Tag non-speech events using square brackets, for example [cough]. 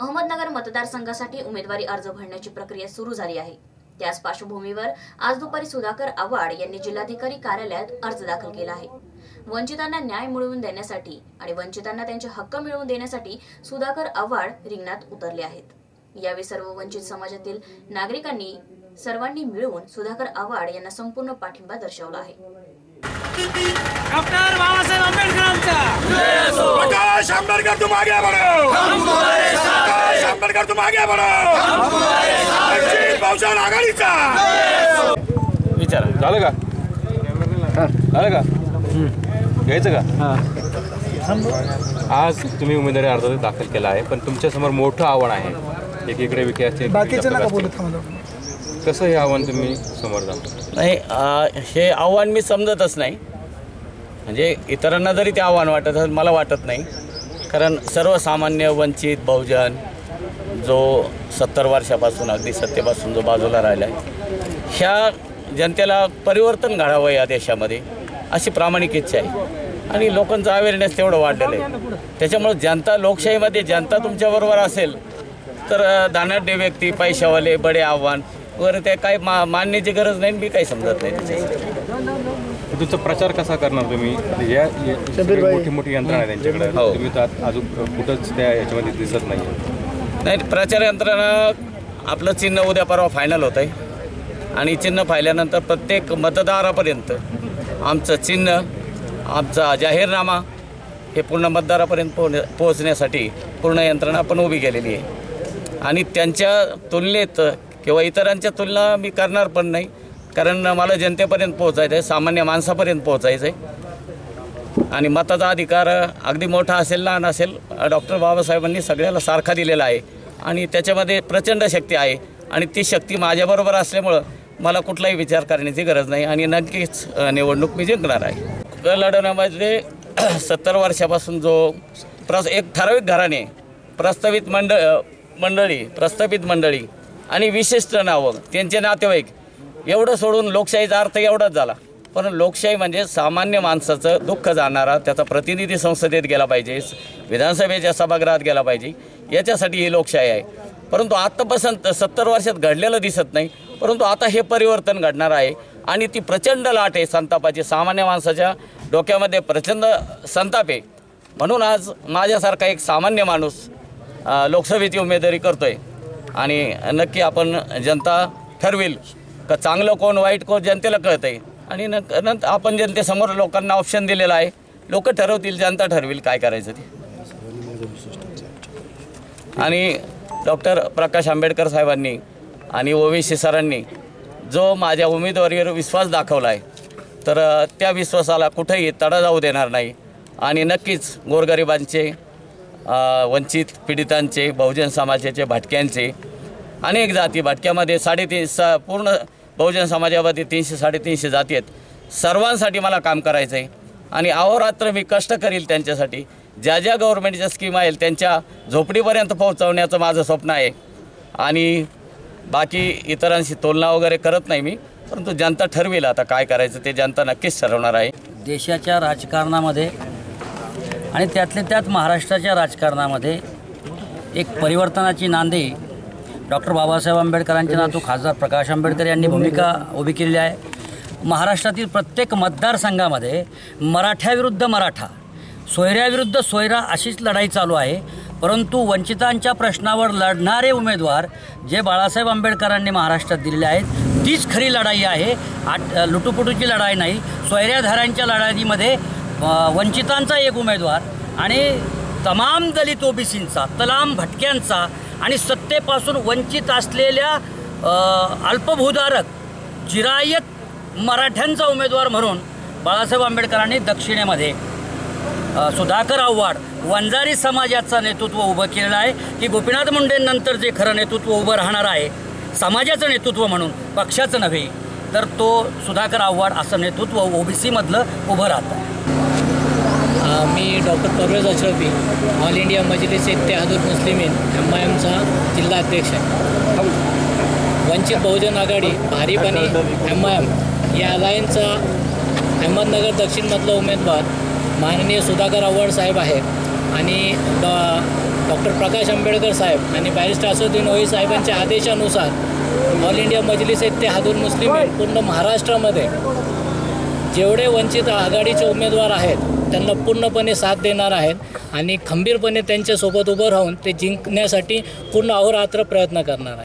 अहमदनगर मतदारसंघासाठी उमेदवारी अर्ज भरण्याची प्रक्रिया सुरू झाली आहे. त्याच पार्श्वभूमीवर आज दुपारी सुधाकर आव्हाड यांनी जिल्हाधिकारी कार्यालयात अर्ज दाखल केला आहे. वंचितांना न्याय मिळवून देण्यासाठी आणि वंचितांना त्यांचे हक्क मिळवून देण्यासाठी सुधाकर आव्हाड रिंगणात उतरले आहेत. यावेळी सर्व वंचित समाजातील नागरिकांनी सर्वांनी मिळून सुधाकर आव्हाड यांना संपूर्ण पाठिंबा दर्शवला आहे. डॉक्टर बाबासाहेब आंबेडकरांचा. प्रकाश आंबेडकर तुम आगे बढ़ो आंबेडकर तुम आगे बढ़ो। आघाडीचा विचारा. झालं का? झालं का? घ्यायचं का? आज तुम्ही उमेदवारी अर्ज दाखल केला आहे पण तुमच्यासमोर मोठं आव्हान आहे. एकीकडे विकासचे कसं हे आव्हान तुम्ही समोर जाता? नाही हे आव्हान मी समजतच नाही. म्हणजे इतरांना जरी ते आव्हान वाटत असेल मला वाटत नाही. कारण सर्वसामान्य वंचित बहुजन जो सत्तर वर्षापासून अगदी सत्तेपासून जो बाजूला राहिला आहे ह्या जनतेला परिवर्तन घडावं या देशामध्ये अशी प्रामाणिक इच्छा आहे. आणि लोकांचं अवेअरनेस तेवढं वाढलेलं आहे. त्याच्यामुळं जनता लोकशाहीमध्ये जनता तुमच्याबरोबर असेल तर अ, धनाढ्य व्यक्ती पैशावाले बडे आव्हान वगैरे ते काही मा मानण्याची गरज नाही मी काही समजत नाही त्याच्यासाठी तुमचा प्रचार कसा करणार तुम्ही? या मोठी मोठी यंत्रणा आहे त्यांच्याकडे. हो. तुम्ही तर आत- अजून कुठंच त्या याच्यामध्ये दिसत नाही नाही प्रचार यंत्रणा आपलं चिन्ह उद्या परवा फायनल होत आहे आणि चिन्ह पाहिल्यानंतर प्रत्येक मतदारापर्यंत आमचं चिन्ह आमचा जाहीरनामा हे पूर्ण मतदारापर्यंत पोह पोहोचण्यासाठी पूर्ण यंत्रणा आपण उभी केलेली आहे. आणि त्यांच्या तुलनेत किंवा इतरांच्या तुलना मी करणार पण नाही कारण मला जनतेपर्यंत पोहोचायचं आहे सामान्य माणसापर्यंत पोहोचायचं आहे आणि मताचा अधिकार अगदी मोठा असेल लहान असेल डॉक्टर बाबासाहेबांनी सगळ्याला सारखा दिलेला आहे. आणि त्याच्यामध्ये प्रचंड शक्ती आहे. आणि ती शक्ती माझ्याबरोबर असल्यामुळं मला कुठलाही विचार करण्याची गरज नाही आणि नक्कीच निवडणूक मी जिंकणार आहे. लढवण्यामध्ये [clears throat] सत्तर वर्षापासून जो प्रस एक ठराविक घराणे प्रस्तावित मंड मंडळी प्रस्थापित मंडळी आणि विशिष्ट नावं त्यांचे नातेवाईक एवढं सोडून लोकशाहीचा अर्थ एवढाच झाला. पण लोकशाही म्हणजे सामान्य माणसाचं दुःख जाणारा त्याचा प्रतिनिधी संसदेत गेला पाहिजे विधानसभेच्या सभागृहात गेला पाहिजे. याच्यासाठी ही लोकशाही आहे. परंतु आत्तापासून सत्तर वर्षात घडलेलं दिसत नाही. परंतु आता हे परिवर्तन घडणार आहे. आणि ती प्रचंड लाट आहे संतापाची. सामान्य माणसाच्या डोक्यामध्ये प्रचंड संताप आहे. म्हणून आज माझ्यासारखा एक सामान्य माणूस लोकसभेची उमेदवारी करतोय. आणि नक्की आपण जनता ठरवेल का चांगलं कोण वाईट कोण जनतेला कळतं आहे आणि न नंतर आपण जनतेसमोर लोकांना ऑप्शन दिलेलं आहे. लोक ठरवतील जनता ठरवेल काय करायचं ते. आणि डॉक्टर प्रकाश आंबेडकर साहेबांनी आणि ओवीसी सरांनी जो माझ्या उमेदवारीवर विश्वास दाखवला आहे तर त्या विश्वासाला कुठेही तडा जाऊ देणार नाही. आणि नक्कीच गोरगरिबांचे वंचित पीडितांचे बहुजन समाजाचे भटक्यांचे अनेक जाती भटक्यामध्ये साडेतीन स पूर्ण बहुजन समाजामध्ये तीनशे साडेतीनशे जाती आहेत. सर्वांसाठी मला काम करायचं आहे आणि अहोरात्र मी कष्ट करील त्यांच्यासाठी. ज्या ज्या गव्हर्मेंटच्या स्कीम आहेत त्यांच्या झोपडीपर्यंत पोहोचवण्याचं माझं स्वप्न आहे. आणि बाकी इतरांशी तुलना वगैरे करत नाही मी परंतु जनता ठरवेल आता काय करायचं ते जनता नक्कीच ठरवणार आहे. देशाच्या राजकारणामध्ये आणि त्यातल्या त्यात महाराष्ट्राच्या राजकारणामध्ये एक परिवर्तनाची नांदी डॉक्टर बाबासाहेब आंबेडकरांचे नातू खासदार प्रकाश आंबेडकर यांनी भूमिका उभी केलेली आहे. महाराष्ट्रातील प्रत्येक मतदारसंघामध्ये मराठ्याविरुद्ध मराठा सोयऱ्याविरुद्ध सोयरा अशीच लढाई चालू आहे. परंतु वंचितांच्या प्रश्नावर लढणारे उमेदवार जे बाळासाहेब आंबेडकरांनी महाराष्ट्रात दिलेले आहेत तीच खरी लढाई आहे. आट लुटुपुटूची लढाई नाही सोयऱ्याधाऱ्यांच्या लढाईमध्ये वंचितांचा एक उमेदवार आणि तमाम दलित ओबीसींचा तलाम भटक्यांचा आणि सत्तेपासून वंचित असलेल्या अल्पभूधारक जिरायत मराठ्यांचा उमेदवार म्हणून बाळासाहेब आंबेडकरांनी दक्षिणेमध्ये सुधाकर आव्हाड वंजारी समाजाचं नेतृत्व उभं केलेलं आहे की गोपीनाथ मुंडेंनंतर जे खरं नेतृत्व उभं राहणार आहे समाजाचं नेतृत्व म्हणून पक्षाचं नव्हे तर तो सुधाकर आव्हाड असं नेतृत्व ओबीसीमधलं उभं राहतं. मी doctor Parvez Ashrafi all India Majlis Ittehadul Muslimeen M I एमचा जिल्हा अध्यक्ष आहे. वंचित बहुजन आघाडी भारीप आणि एम आय एम या अलायन्सचा अहमदनगर दक्षिणमधला उमेदवार माननीय सुधाकर आव्हाड साहेब आहेत आणि डॉ डॉक्टर प्रकाश आंबेडकर साहेब आणि बॅरिस्टर असुद्दीन ओई साहेबांच्या आदेशानुसार ऑल इंडिया मजलिस इत्तेहादुल मुस्लिमीन पूर्ण महाराष्ट्रामध्ये. जेवढे वंचित आघाडीचे उमेदवार आहेत त्यांना पूर्णपणे साथ देणार आहेत आणि खंबीरपणे त्यांच्यासोबत उभं राहून ते जिंकण्यासाठी पूर्ण अहोरात्र प्रयत्न करणार आहे